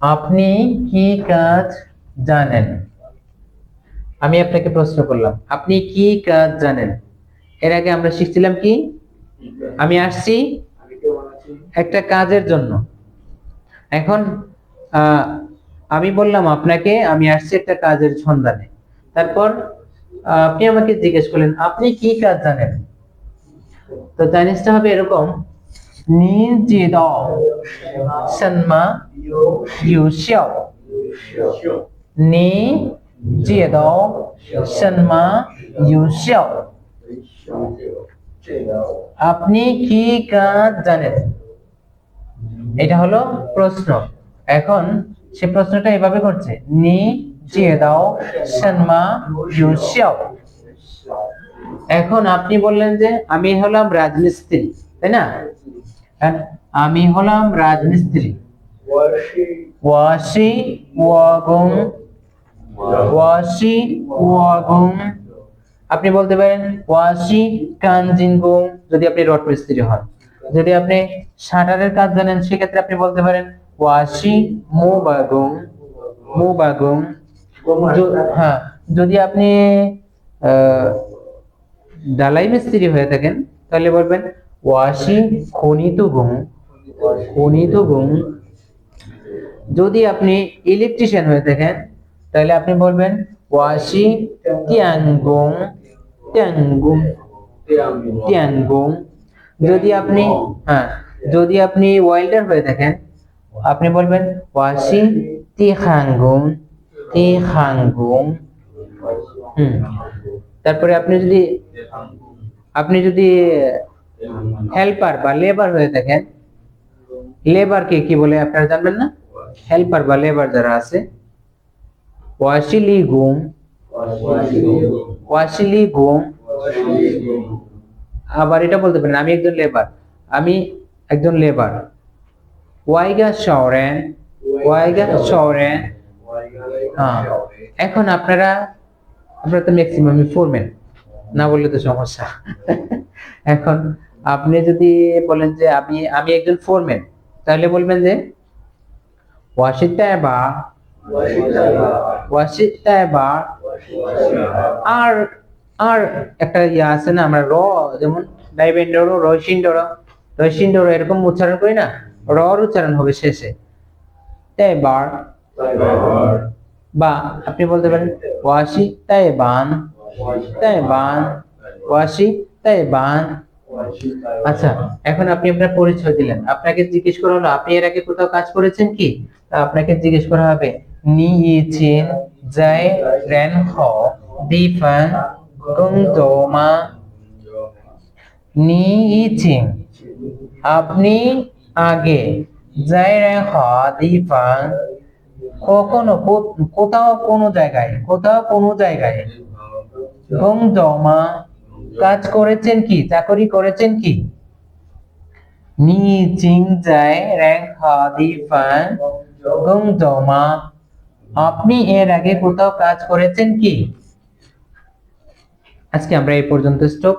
আপনি কি কাজ জানেন? আমি আপনাকে প্রশ্ন করলাম, আপনি কি কাজ জানেন? এর আগে আমরা শিখছিলাম কি? আমি আসছি একটা কাজের জন্য। এখন আমি বললাম আপনাকে, আমি আসছি একটা কাজের সন্ধানে। তারপর আপনি আমাকে জিজ্ঞেস করলেন, আপনি কি কাজ জানেন? তো চাইনিজটা হবে এরকম নি জি দাও সন্মা ইউ xiao 你知道什么有效 আপনি কি কাজ জানেন এটা হলো প্রশ্ন এখন সে প্রশ্নটা এভাবে করছে নি জিয়ে দাও সন্মা ইউ xiao এখন আপনি বললেন যে আমি হলাম রাজমিস্ত্রি তাই না আর হ্যাঁ, আমি হলাম রাজমিস্ত্রি। ওয়াশি। ওয়াগম ওয়াশি ওয়াগম আপনি বলতে পারেন ওয়াশি কানজিনগুম যদি আপনি রড মিস্ত্রি হন। যদি আপনি শাটারের কাজ জানেন সেক্ষেত্রে আপনি বলতে পারেন ওয়াশি মোবাগুম মোবাগুম হ্যাঁ যদি আপনি দালাই মিস্ত্রি হয়ে থাকেন তাহলে বলবেন ওয়াশি খনিত গুণ খনিত গুণ। যদি আপনি ইলেকট্রিশিয়ান হয়ে থাকেন, তাহলে আপনি বলবেন ওয়াশি ত্যাঙ্গুং ট্যাংগুম ত্যাঙ্গুং যদি আপনি হ্যাঁ যদি আপনি ওয়েল্ডার হয়ে থাকেন, আপনি বলবেন ওয়াশি তিহাঙ্গুং তিহাঙ্গুং হুম, তারপরে আপনি যদি আপনি যদি হেল্পার বা লেবার হয়ে থাকেন লেবারকে কি বলে আপনারা জানবেন না? হেল্পার বা লেবার যারা আছে ওয়াশিলি গুম ওয়াশিলি গুম আবার এটা বলতে পারেন, আমি একজন লেবার আমি একজন লেবার ওয়াইগা শহরেন ওয়াইগা শহরেন এখন আপনারা আপনারা তো ম্যাক্সিমাম ফোরম্যান না বললে তো সমস্যা। এখন আপনি যদি বলেন যে আমি আমি একজন ফোরম্যান তাহলে বলবেন যে ওয়াশিতাবা ওয়াশিতাবা আর আর একটা ইয়ে আছে না, আমরা র, যেমন ডাইবেন্ডর রসিন্ডর রসিন্ডর এরকম উচ্চারণ করি না র উচ্চারণ হবে শেষে। তেবার বা আপনি বলতে পারেন ওয়াশি তাইবান তাইবান ওয়াশি তাইবান আচ্ছা এখন আপনি আপনার পরিচয় দিলেন। আপনাকে জিজ্ঞেস করা হলো, আপনি এর আগে কোথাও কাজ করেছেন কি? আপনাকে জিজ্ঞেস করা হবে নি ইচিন জাই রেন হ দিফান গং মা নি ইচিন আপনি আগে জাই রেন হ দিফান কখনো কোথাও কোনো জায়গায়, কোথাও কোনো জায়গায় গং মা কাজ করেছেন কি? চাকরি করেছেন কি? নি চিং জাই র্যাং হা দি ফান গং জমা আপনি এর আগে কোথাও কাজ করেছেন কি? আজকে আমরা এই পর্যন্ত স্টপ।